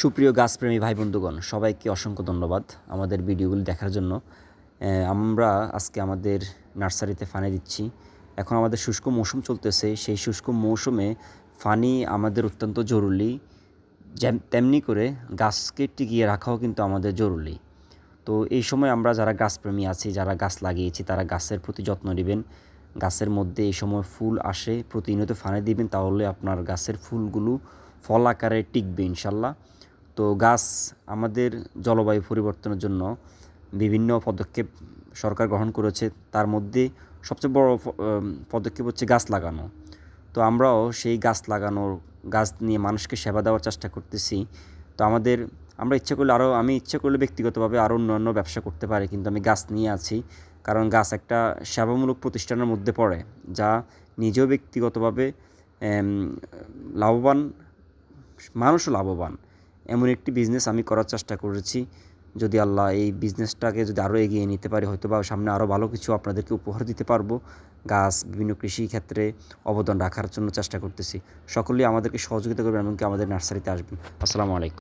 সুপ্রিয় গাছপ্রেমী ভাই বন্ধুগণ সবাইকে অসংখ্য ধন্যবাদ আমাদের ভিডিওগুলি দেখার জন্য। আমরা আজকে আমাদের নার্সারিতে ফানি দিচ্ছি। এখন আমাদের শুষ্ক মৌসুম চলতেছে। সেই শুষ্ক মৌসুমে ফানি আমাদের অত্যন্ত জরুরি। তেমনি করে গাছকে টিকিয়ে রাখাও কিন্তু আমাদের জরুরি। তো এই সময় আমরা যারা গাছপ্রেমী আছি, যারা গাছ লাগিয়েছি, তারা গাছের প্রতি যত্ন নেবেন। গাছের মধ্যে এই সময় ফুল আসে, প্রতিনিয়ত ফানে দিবেন, তাহলে আপনার গাছের ফুলগুলো ফল আকারে টিকবে ইনশাল্লাহ। তো গাছ আমাদের জলবায়ু পরিবর্তনের জন্য বিভিন্ন পদক্ষেপ সরকার গ্রহণ করেছে। তার মধ্যে সবচেয়ে বড় পদক্ষেপ হচ্ছে গাছ লাগানো। তো আমরাও সেই গাছ লাগানোর, গাছ নিয়ে মানুষকে সেবা দেওয়ার চেষ্টা করতেছি। তো আমাদের, আমরা ইচ্ছে করলে আরও আমি ইচ্ছে করলে ব্যক্তিগতভাবে আরও অন্যান্য ব্যবসা করতে পারি, কিন্তু আমি গাছ নিয়ে আছি। কারণ গাছ একটা সেবামূলক প্রতিষ্ঠানের মধ্যে পড়ে, যা নিজেও ব্যক্তিগতভাবে লাভবান, মানুষও লাভবান। এমন একটি বিজনেস আমি করার চেষ্টা করেছি। যদি আল্লাহ এই বিজনেসটাকে যদি আরও এগিয়ে নিতে পারি হয়তো বা সামনে আরও ভালো কিছু আপনাদেরকে উপহার দিতে পারব। গাছ, বিভিন্ন কৃষি ক্ষেত্রে অবদান রাখার জন্য চেষ্টা করতেছি। সকলেই আমাদেরকে সহযোগিতা করবেন, এমনকি আমাদের নার্সারিতে আসবেন। আসসালামু আলাইকুম।